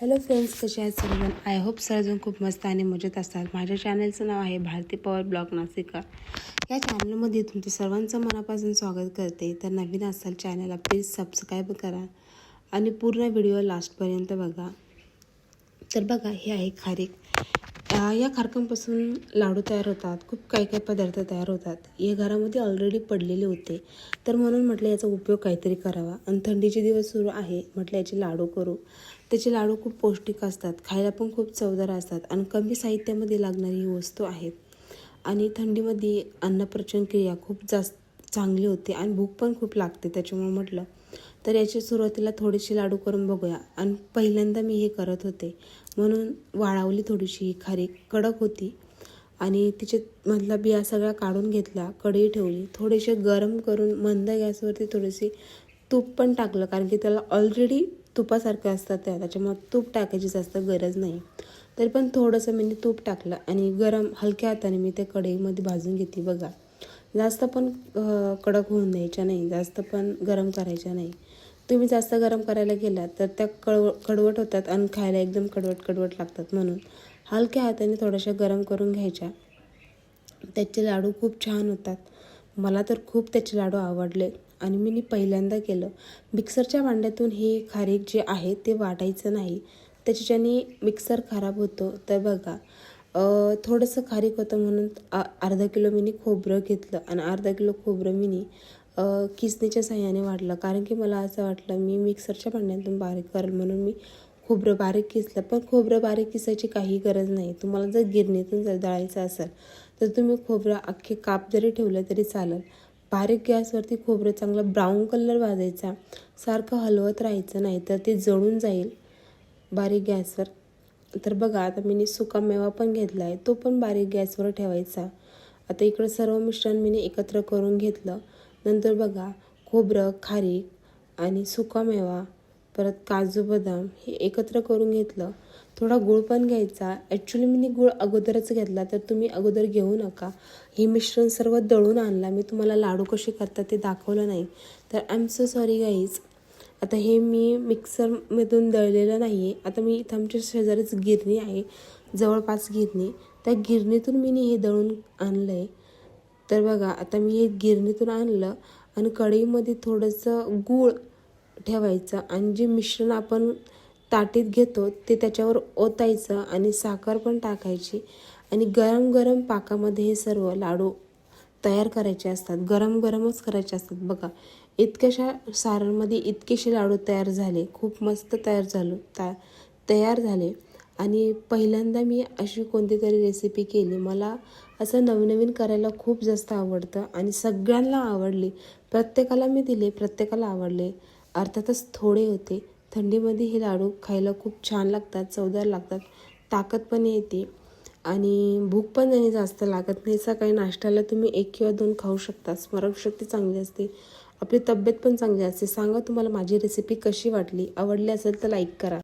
Hello friends कसे आहेत सर्वजण? आय होप सर्वजण खूप मस्त आणि मजेत असतात. माझ्या चॅनलचं नाव आहे भारती पॉवर ब्लॉग नाशिका या चॅनलमध्ये तुमचं सर्वांचं मनापासून स्वागत करते. तर नवीन असाल चॅनलला प्लीज सबस्क्राईब करा आणि पूर्ण व्हिडिओ लास्टपर्यंत बघा. तर बघा हे आहे खारीक. या खारकांपासून लाडू तयार होतात. खूप काही काही पदार्थ तयार होतात. हे घरामध्ये ऑलरेडी पडलेले होते. तर म्हणून म्हटलं याचा उपयोग काहीतरी करावा. आणि थंडीचे दिवस सुरू आहे. म्हटलं याचे लाडू करू. त्याचे लाडू खूप पौष्टिक असतात खायला पण खूप चवदार असतात आणि कमी साहित्यामध्ये लागणारी ही वस्तू आहेत. आणि थंडीमध्ये अन्नप्रचन क्रिया खूप जास्त चांगली होते आणि भूक पण खूप लागते. त्याच्यामुळे म्हटलं तर याची सुरुवातीला थोडीशी लाडू करून बघूया. आणि पहिल्यांदा मी हे करत होते. म्हणून वाळवली थोडीशी ही खारी कडक होती आणि तिच्यात मधला बिया सगळा काढून घेतला कढई ठेवली. थोडेसे गरम करून मंद गॅसवरती थोडीशी तूप पण टाकलं कारण की त्याला ऑलरेडी तुपासारखं असतात त्या त्याच्यामुळे तूप टाकायची जास्त गरज नाही. तरी पण थोडंसं मी तूप टाकलं आणि गरम हलक्या हाताने मी त्या कढईमध्ये भाजून घेते बघा जास्त पण कडक होऊन द्यायच्या नाही जास्त पण गरम करायच्या नाही. तुम्ही जास्त गरम करायला गेलात तर त्या कळव कडवट होतात आणि खायला एकदम कडवट कडवट लागतात म्हणून. हलक्या हाताने थोड्याशा गरम करून घ्यायच्या. त्याचे लाडू खूप छान होतात. मला तर खूप त्याचे लाडू आवडले. आणि मी पहिल्यांदा केलं. मिक्सरच्या भांड्यातून हे खारीक जे आहे ते वाटायचं नाही. त्याच्याने मिक्सर खराब होतो. तर बघा थोडंसं खारीक होतं म्हणून अर्धा किलो मी खोबरं घेतलं आणि अर्धा किलो खोबरं मी अ, किसणीच्या साह्याने वाटलं कारण की मला असं वाटलं मी मिक्सरच्या भांड्यातून बारीक करेल म्हणून मी खोबरं बारीक किसलं. पण खोबरं बारीक किसायची काही गरज नाही. तुम्हाला जर गिरणीतून जर दळायचं असेल तर तुम्ही खोबरं अख्खे काप जरी ठेवलं तरी चालेल. बारीक गॅसवरती खोबरं चांगलं ब्राऊन कलर भाजायचा सारखं हलवत राहायचं नाही तर ते जळून जाईल बारीक गॅसवर. तर बघा आता मी सुका मेवा पण घेतला आहे तो पण बारीक गॅसवर ठेवायचा. आता इकडं सर्व मिश्रण मी एकत्र करून घेतलं. नंतर बघा खोबरं खारीक आणि सुका मेवा परत काजू बदाम हे एकत्र करून घेतलं. थोडा गुळ पण घ्यायचा. ॲक्च्युली मी गुळ अगोदरच घेतला तर तुम्ही अगोदर घेऊ नका. हे मिश्रण सर्व दळून आणला. मी तुम्हाला लाडू कसे करतात ते दाखवलं नाही. तर I am so sorry guys आता हे मी मिक्सरमधून दळलेलं नाही आहे आता मी इथं आमच्या शेजारीच गिरणी आहे. जवळपास गिरणी. त्या गिरणीतून मी हे दळून आणलं आहे तर बघा आता मी हे गिरणीतून आणलं आणि कढईमध्ये थोडंसं गूळ ठेवायचं. आणि जे मिश्रण आपण ताटीत घेतो ते त्याच्यावर ओतायचं आणि साखर पण टाकायची. आणि गरम गरम पाकामध्ये हे सर्व लाडू तयार करायचे असतात. गरम गरमच करायचे असतात. बघा इतक्याशा सारणमध्ये इतकेसे लाडू तयार झाले. खूप मस्त तयार झालो ता तयार झाले. आणि पहिल्यांदा मी अशी कोणती तरी रेसिपी केली. मला असं नवनवीन करायला खूप जास्त आवडतं आणि सगळ्यांना आवडली. प्रत्येकाला मी दिले प्रत्येकाला आवडले. अर्थातच थोडे होते. थंडीमध्ये हे लाडू खायला खूप छान लागतात चवदार लागतात ताकद पण येते. आणि भूक पण त्यांनी जास्त लागत नाही सकाळी नाश्त्याला तुम्ही एक किंवा दोन खाऊ शकता. स्मरणशक्ती चांगली असते. आपली तब्येत पण चांगली असते. सांगा तुम्हाला माझी रेसिपी कशी वाटली? आवडली असेल तर लाईक करा.